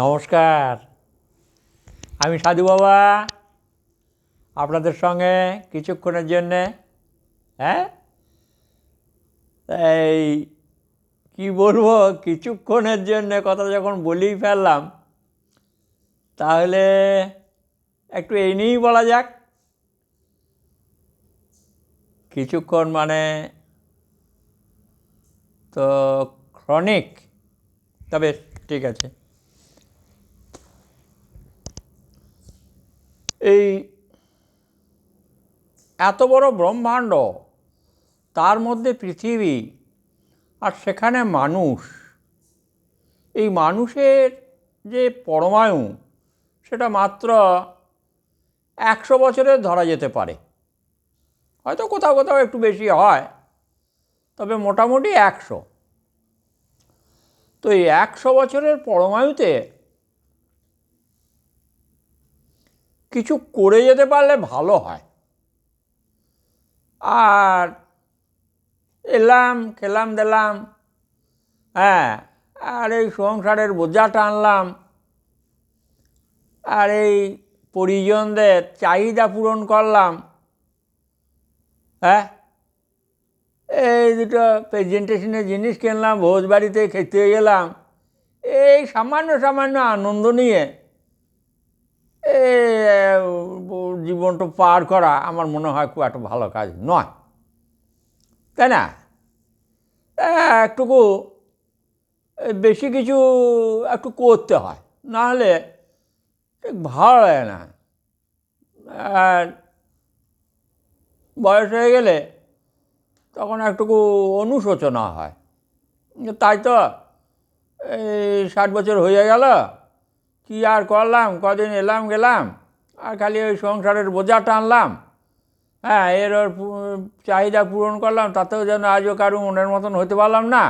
নমস্কার। আমি সাধু বাবা। আপনাদের সঙ্গে কিছুক্ষণের জন্যে হ্যাঁ? এই, কি বলব, কিছুক্ষণের জন্যে কথা যখন বলেই ফেললাম, তাহলে একটু এই নিয়েই বলা যাক। কিছুক্ষণ মানে তো ক্রনিক তবে ঠিক আছে। এই এত বড় ব্রহ্মাণ্ড, তার মধ্যে পৃথিবী আর সেখানে মানুষ, এই মানুষের যে পরমায়ু সেটা মাত্র একশো বছরের ধরা যেতে পারে। হয়তো কোথাও কোথাও একটু বেশি হয়, তবে মোটামুটি একশো। তো এই একশো বছরের পরমায়ুতে কিছু করে যেতে পারলে ভালো হয়। আর এলাম, খেলাম, দিলাম হ্যাঁ আর এই সংসারের বোঝা টানলাম আর এই পরিজনদের চাহিদা পূরণ করলাম। হ্যাঁ এই দুটো প্রেজেন্টেশনের জিনিস কিনলাম, ভোজ বাড়িতে খেতে গেলাম। এই সামান্য সামান্য আনন্দ নিয়ে জীবনটা পার করা আমার মনে হয় খুব একটা ভালো কাজ নয়। তাই না? একটুকু বেশি কিছু একটু করতে হয়, নাহলে ঠিক ভালো লাগে না। আর বয়স হয়ে গেলে তখন একটুকু অনুশোচনা হয়। তাই তো, এই ষাট বছর হয়ে গেল কি আর করলাম? কদিন এলাম, গেলাম। আর খালি ওই সংসারের বোঝা টানলাম হ্যাঁ এর ওর চাহিদা পূরণ করলাম, তাতেও যেন আজও কারও মনের মতন হতে পারলাম না।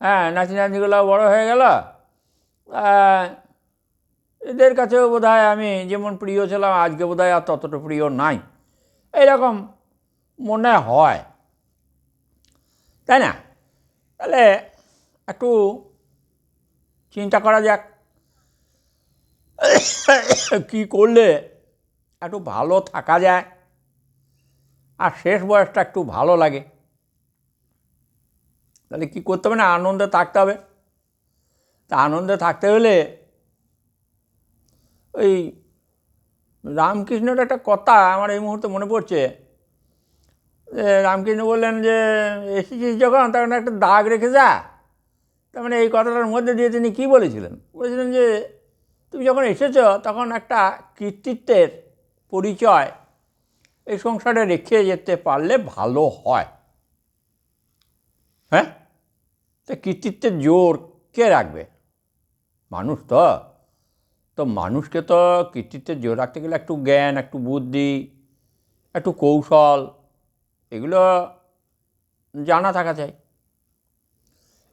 হ্যাঁ নাতি নাতিগুলো বড় হয়ে গেল। এদের কাছেও বোধ আমি যেমন প্রিয় ছিলাম, আজকে বোধ আর ততটা প্রিয় নাই। এইরকম মনে হয়। তাই না? তাহলে একটু চিন্তা করা যাক। কি করলে? একটু ভালো থাকা যায়। আর শেষ বয়সটা একটু ভালো লাগে। তাহলে কী করতে হবে না, আনন্দে থাকতে হবে। তা আনন্দে থাকতে হলে ওই রামকৃষ্ণের একটা কথা আমার এই মুহূর্তে মনে পড়ছে। রামকৃষ্ণ বললেন যে, এসেছিস যখন, তখন একটা দাগ রেখে যা। তার মানে এই কথাটার মধ্যে দিয়ে তিনি কী বলেছিলেন? বলেছিলেন যে তুমি যখন এসেছ, তখন একটা কৃতিত্বের পরিচয় এই সংসারে রেখে যেতে পারলে ভালো হয়। হ্যাঁ? তো কৃতিত্বের জোর কে রাখবে? মানুষ তো। তো মানুষকে তো কৃতিত্বের জোর রাখতে গেলে একটু জ্ঞান, একটু বুদ্ধি, একটু কৌশল, এগুলো জানা থাকা চাই।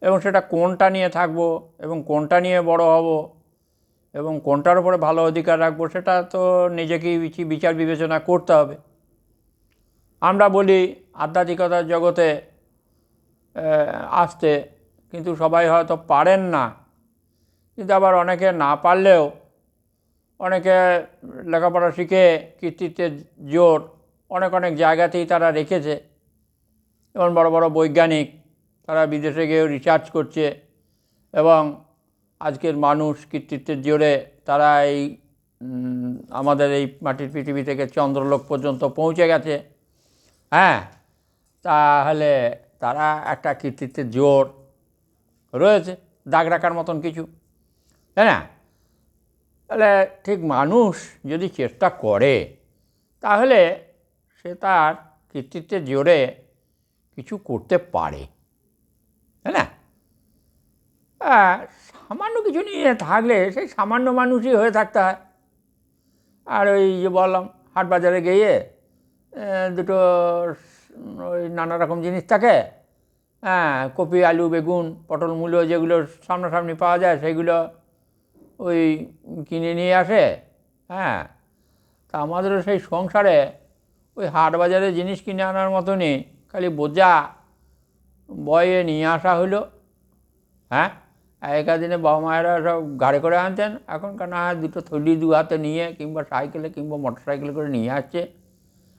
এবং সেটা কোনটা নিয়ে থাকব, এবং কোনটা নিয়ে বড় হব এবং কোনটার উপরে ভালো অধিকার রাখব সেটা তো নিজেকেই বিচার বিবেচনা করতে হবে। আমরা বলি আধ্যাত্মিকতার জগতে আসতে কিন্তু সবাই হয়তো পারেন না। কিন্তু আবার অনেকে না পারলেও, অনেকে লেখাপড়া শিখে কৃতিত্বের জোর অনেক অনেক জায়গাতেই তারা রেখেছে। যেমন বড় বড় বৈজ্ঞানিক তারা বিদেশে গিয়েও রিসার্চ করছে এবং আজকের মানুষ কৃতিত্বের জোরে, তারা এই আমাদের এই মাটির পৃথিবী থেকে চন্দ্রলোক পর্যন্ত পৌঁছে গেছে। হ্যাঁ তাহলে তারা একটা কৃতিত্বের জোর রয়েছে, দাগ রাখার মতন কিছু। তাই না? তাহলে ঠিক মানুষ যদি চেষ্টা করে, তাহলে সে তার কৃতিত্বের জোরে কিছু করতে পারে। তাই না? সামান্য কিছু নিয়ে থাকলে সেই সামান্য মানুষই হয়ে থাকতে হয়। আর ওই যে বললাম, হাট বাজারে গিয়ে দুটো, ওই নানা রকম জিনিস থাকে। হ্যাঁ কপি, আলু, বেগুন, পটল মূল্য যেগুলো সামনাসামনি পাওয়া যায়, সেগুলো ওই কিনে নিয়ে আসে। হ্যাঁ তা আমাদেরও সেই সংসারে ওই হাট বাজারে জিনিস কিনে আনার মতনই খালি বোঝা, বয়ে নিয়ে আসা হলো। হ্যাঁ আগেকার দিনে বাবা মায়েরা সব গাড়ি করে আনতেন এখনকার না দুটো থলি দু হাতে নিয়ে কিংবা সাইকেলে কিংবা মোটর সাইকেলে করে নিয়ে আসছে?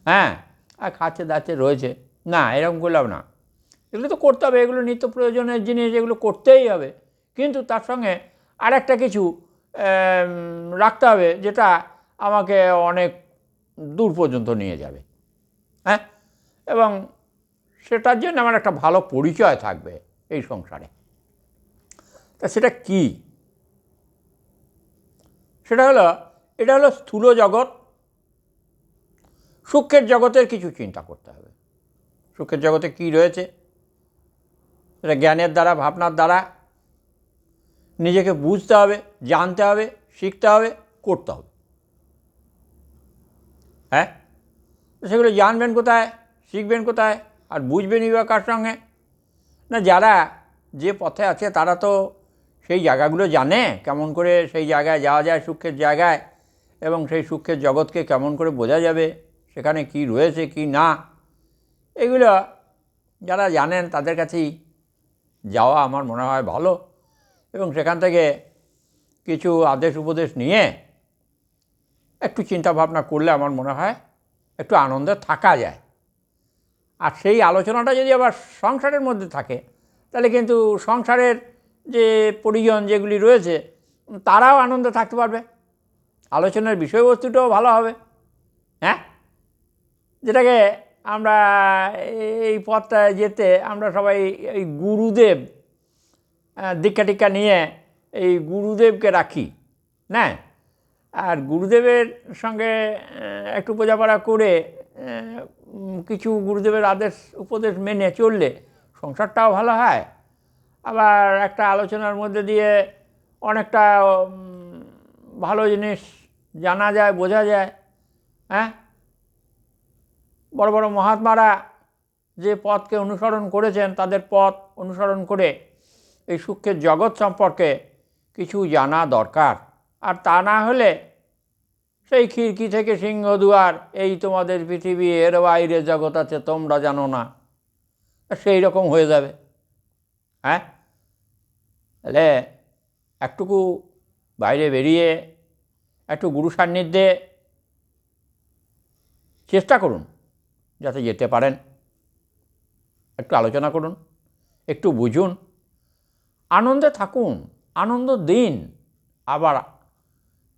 হ্যাঁ আর খাচ্ছে দাচ্ছে রয়েছে। না, এরকম করলাম না। এগুলো তো করতে হবে, এগুলো নিত্য প্রয়োজনের জিনিস, এগুলো করতেই হবে। কিন্তু তার সঙ্গে আর একটা কিছু রাখতে হবে, যেটা আমাকে অনেক দূর পর্যন্ত নিয়ে যাবে। হ্যাঁ? এবং সেটার জন্য আমার একটা ভালো পরিচয় থাকবে এই সংসারে। তা সেটা কি? সেটা হলো, এটা হলো স্থূল জগৎ। সূক্ষ্মের জগতের কিছু চিন্তা করতে হবে। সূক্ষ্মের জগতে কি রয়েছে? সেটা জ্ঞানের দ্বারা, ভাবনার দ্বারা। নিজেকে বুঝতে হবে, জানতে হবে, শিখতে হবে, করতে হবে। হ্যাঁ? সেগুলো জানবেন কোথায়, শিখবেন কোথায়, আর বুঝবেনই বা কার সঙ্গে? না যারা যে পথে আছে, তারা তো সেই জায়গাগুলো জানে কেমন করে সেই জায়গায় যাওয়া যায় সূক্ষ্মের জায়গায় এবং সেই সূক্ষ্মের জগৎকে কেমন করে বোঝা যাবে, সেখানে কি রয়েছে, কি না। এগুলো যারা জানেন তাদের কাছেই যাওয়া আমার মনে হয় ভালো এবং সেখান থেকে কিছু আদেশ উপদেশ নিয়ে একটু চিন্তা ভাবনা করলে আমার মনে হয় একটু আনন্দে থাকা যায়। আর সেই আলোচনাটা যদি আবার সংসারের মধ্যে থাকে, তাহলে কিন্তু সংসারের যে পরিজন যেগুলি রয়েছে, তারাও আনন্দে থাকতে পারবে। আলোচনার বিষয়বস্তুটাও ভালো হবে। হ্যাঁ? যেটাকে আমরা এই পথটায় যেতে আমরা সবাই এই গুরুদেব দীক্ষা টিক্ষা নিয়ে এই গুরুদেবকে রাখি। না আর গুরুদেবের সঙ্গে একটু বোঝাপড়া করে কিছু গুরুদেবের আদেশ, উপদেশ মেনে চললে সংসারটাও ভালো হয়। আবার একটা আলোচনার মধ্যে দিয়ে অনেকটা ভালো জিনিস জানা যায়, বোঝা যায় হ্যাঁ? বড় বড় মহাত্মারা যে পথকে অনুসরণ করেছেন, তাদের পথ অনুসরণ করে এই সূক্ষ্মের জগৎ সম্পর্কে কিছু জানা দরকার। আর তা না হলে সেই খিড়কি থেকে সিংহদুয়ার এই তোমাদের পৃথিবী এর বাইরে জগৎ আছে, তোমরা জানো না। সেই রকম হয়ে যাবে। হ্যাঁ? তাহলে একটুকু বাইরে বেরিয়ে একটু গুরু সান্নিধ্যে চেষ্টা করুন, যাতে যেতে পারেন। একটু আলোচনা করুন, একটু বুঝুন। আনন্দে থাকুন, আনন্দ দিন। আবার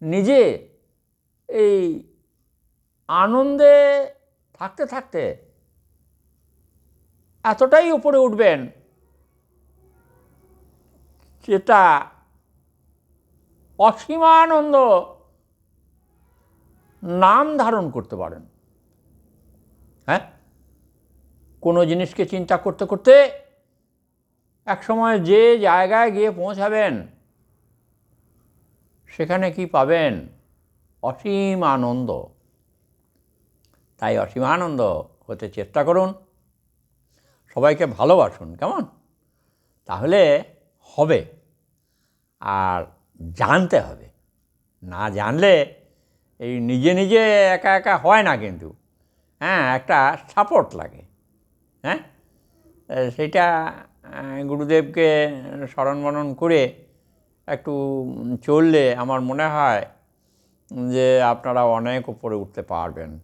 নিজে এই আনন্দে থাকতে থাকতে এতটাই উপরে উঠবেন যেটা অসীমানন্দ নাম ধারণ করতে পারেন। হ্যাঁ? কোনো জিনিসকে চিন্তা করতে করতে এক সময় যে জায়গায় গিয়ে পৌঁছাবেন, সেখানে কি পাবেন? অসীম আনন্দ তাই অসীম আনন্দ হতে চেষ্টা করুন। সবাইকে ভালোবাসুন, কেমন? তাহলে হবে আর জানতে হবে। না জানলে এই নিজে নিজে একা একা হয় না কিন্তু। হ্যাঁ একটা সাপোর্ট লাগে। হ্যাঁ? সেটা গুরুদেবকে স্মরণ মনন করে একটু চললে আমার মনে হয় যে আপনারা অনেক উপরে উঠতে পারবেন।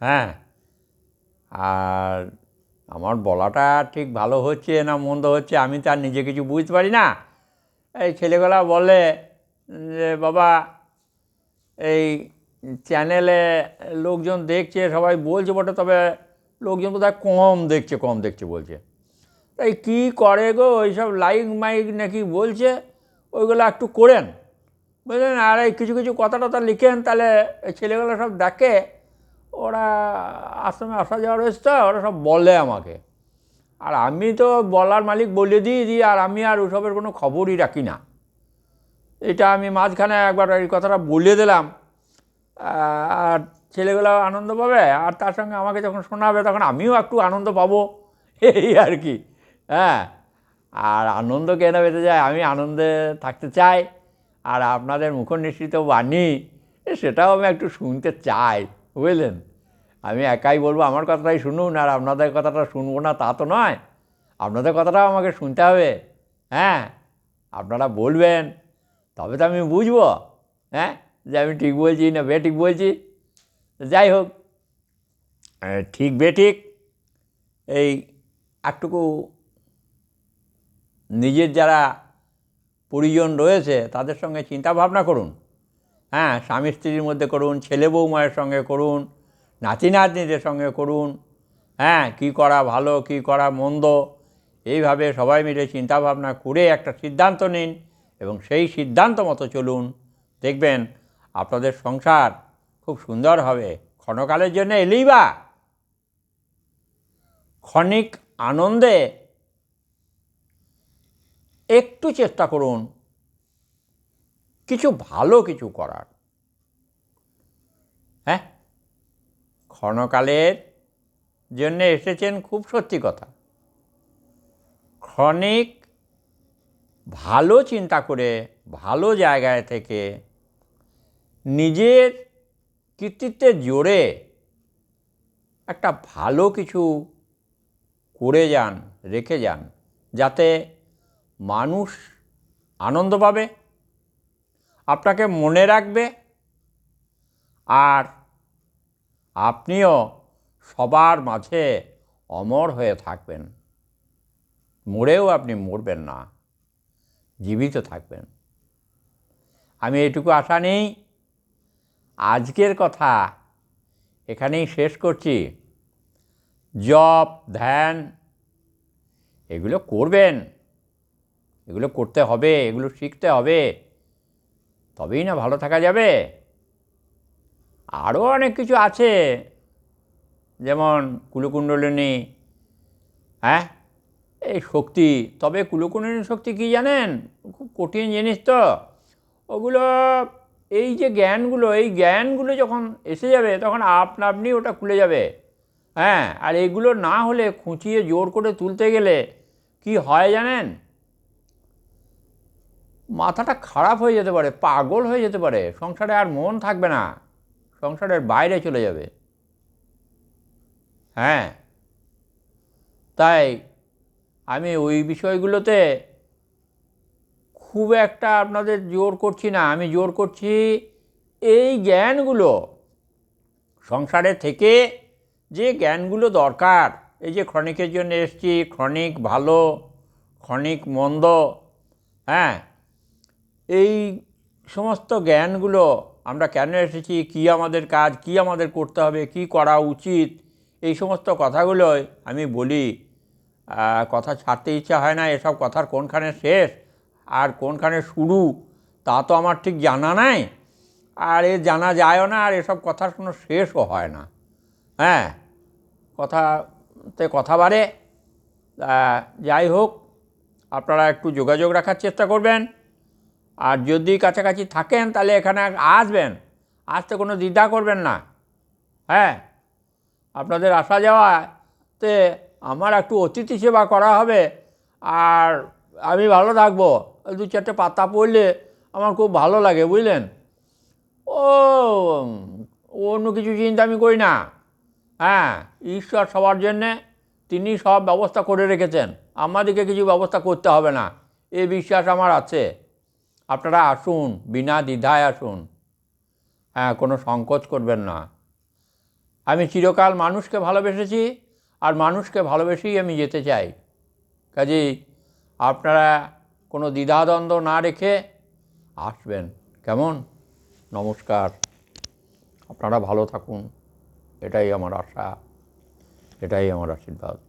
হ্যাঁ? আর আমার বলাটা ঠিক ভালো হচ্ছে না মন্দ হচ্ছে আমি তার নিজে কিছু বুঝতে পারি না। এই ছেলেগুলা বলে যে, বাবা, এই চ্যানেলে লোকজন দেখছে, সবাই বলছে বটে, তবে লোকজন বোধহয় কম দেখছে কম দেখছে বলছে। তাই কী করে গো এইসব লাইক মাইক নাকি বলছে? ওইগুলো একটু করেন। বুঝলেন আর এই কিছু কিছু কথা টথা লিখেন, তাহলে ছেলেগুলো সব দেখে ওরা আশ্রমে আসা যাওয়া রয়েছে তো ওরা সব বলে আমাকে। আর আমি তো বলার মালিক বলে দিই দিই আর আমি আর ওসবের কোনো খবরই রাখি না। এটা আমি মাঝখানে একবার এই কথাটা বলে দিলাম। আর ছেলেগুলো আনন্দ পাবে, আর তার সঙ্গে আমাকে যখন শোনাবে, তখন আমিও একটু আনন্দ পাবো। এই আর কি হ্যাঁ। আর আনন্দ কেন পেতে যায়? আমি আনন্দে থাকতে চাই, আর আপনাদের মুখনিসৃত বাণী সেটাও আমি একটু শুনতে চাই বুঝলেন? আমি একাই বলব, আমার কথাটাই শুনুন, আর আপনাদের কথাটা শুনব না, তা তো নয়। আপনাদের কথাটাও আমাকে শুনতে হবে হ্যাঁ? আপনারা বলবেন, তবে তো আমি বুঝব হ্যাঁ? যে আমি ঠিক বলছি না বে ঠিক বলছি। যাই হোক ঠিক বে ঠিক, এই একটুকু নিজের যারা পরিজন রয়েছে, তাদের সঙ্গে চিন্তা ভাবনা করুন। হ্যাঁ স্বামী স্ত্রীর মধ্যে করুন, ছেলে বৌমায়ের সঙ্গে করুন, নাতি নাতনিদের সঙ্গে করুন হ্যাঁ কি করা ভালো, কি করা মন্দ, এইভাবে সবাই মিলে চিন্তা ভাবনা করে একটা সিদ্ধান্ত নিন এবং সেই সিদ্ধান্ত মতো চলুন। দেখবেন আপনাদের সংসার খুব সুন্দর হবে। ক্ষণকালের জন্য এলেই বা। ক্ষণিক আনন্দে একটু চেষ্টা করুন। কিছু ভালো কিছু করার। হ্যাঁ? ক্ষণকালের জন্য এসেছেন খুব সত্যি কথা। ক্ষণিক ভালো চিন্তা করে, ভালো জায়গায় থেকে নিজের কৃতিত্বের জোরে একটা ভালো কিছু করে যান, রেখে যান, যাতে মানুষ আনন্দ পাবে। আপনাকে মনে রাখবে আর আপনিও সবার মাঝে অমর হয়ে থাকবেন। মরেও আপনি মরবেন না, জীবিত থাকবেন। আমি এটুকু আশা নেই, আজকের কথা এখানেই শেষ করছি। জপ ধ্যান, এগুলো করবেন, এগুলো করতে হবে, এগুলো শিখতে হবে। তবেই না ভালো থাকা যাবে। আরও অনেক কিছু আছে। যেমন কুলকুণ্ডলিনী হ্যাঁ? এই শক্তি, তবে কুলকুণ্ডলিনী শক্তি কি জানেন? খুব কঠিন জিনিস তো। ওগুলো, এই যে জ্ঞানগুলো, এই জ্ঞানগুলো যখন এসে যাবে, তখন আপনা আপনি ওটা খুলে যাবে। হ্যাঁ? আর এগুলো না হলে খুঁচিয়ে জোর করে তুলতে গেলে কি হয় জানেন? মাথাটা খারাপ হয়ে যেতে পারে, পাগল হয়ে যেতে পারে, সংসারে আর মন থাকবে না, সংসারের বাইরে চলে যাবে। হ্যাঁ। তাই আমি ওই বিষয়গুলোতে খুব একটা আপনাদের জোর করছি না, আমি জোর করছি এই জ্ঞানগুলো, সংসারে থেকে যে জ্ঞানগুলো দরকার, এই যে ক্ষণিকের জন্য এসছি, ক্ষণিক ভালো, ক্ষণিক মন্দ হ্যাঁ এই সমস্ত জ্ঞানগুলো আমরা কেন এসেছি? কি আমাদের কাজ? কি আমাদের করতে হবে? কি করা উচিত? এই সমস্ত কথাগুলোই আমি বলি। কথা ছাড়তে ইচ্ছা হয় না, এসব কথার কোনখানে শেষ? আর কোনখানে শুরু? তা তো আমার ঠিক জানা নাই। আর এ জানা যায়ও না, আর এসব কথার কোনো শেষও হয় না। হ্যাঁ কথাতে কথা বাড়ে। যাই হোক, আপনারা একটু যোগাযোগ রাখার চেষ্টা করবেন। আর যদি কাছাকাছি থাকেন, তাহলে এখানে আসবেন। আসতে কোনো দ্বিধা করবেন না। হ্যাঁ আপনাদের আসা যাওয়াতে আমার একটু অতিথি সেবা করা হবে। আর আমি ভালো থাকব। দু চারটে পাতা পড়লে আমার খুব ভালো লাগে, বুঝলেন? ও, অন্য কিছু চিন্তা আমি করি না। হ্যাঁ ঈশ্বর সবার জন্যে তিনি সব ব্যবস্থা করে রেখেছেন। আমাদেরকে কিছু ব্যবস্থা করতে হবে না। এই বিশ্বাস আমার আছে। আপনারা আসুন, বিনা দ্বিধায় আসুন। হ্যাঁ কোনো সংকোচ করবেন না। আমি চিরকাল মানুষকে ভালোবেসেছি আর মানুষকে ভালোবেসেই আমি যেতে চাই। কাজেই আপনারা কোনো দ্বিধাদ্বন্দ্ব না রেখে আসবেন। কেমন? নমস্কার। আপনারা ভালো থাকুন। এটাই আমার আশা। এটাই আমার আশীর্বাদ।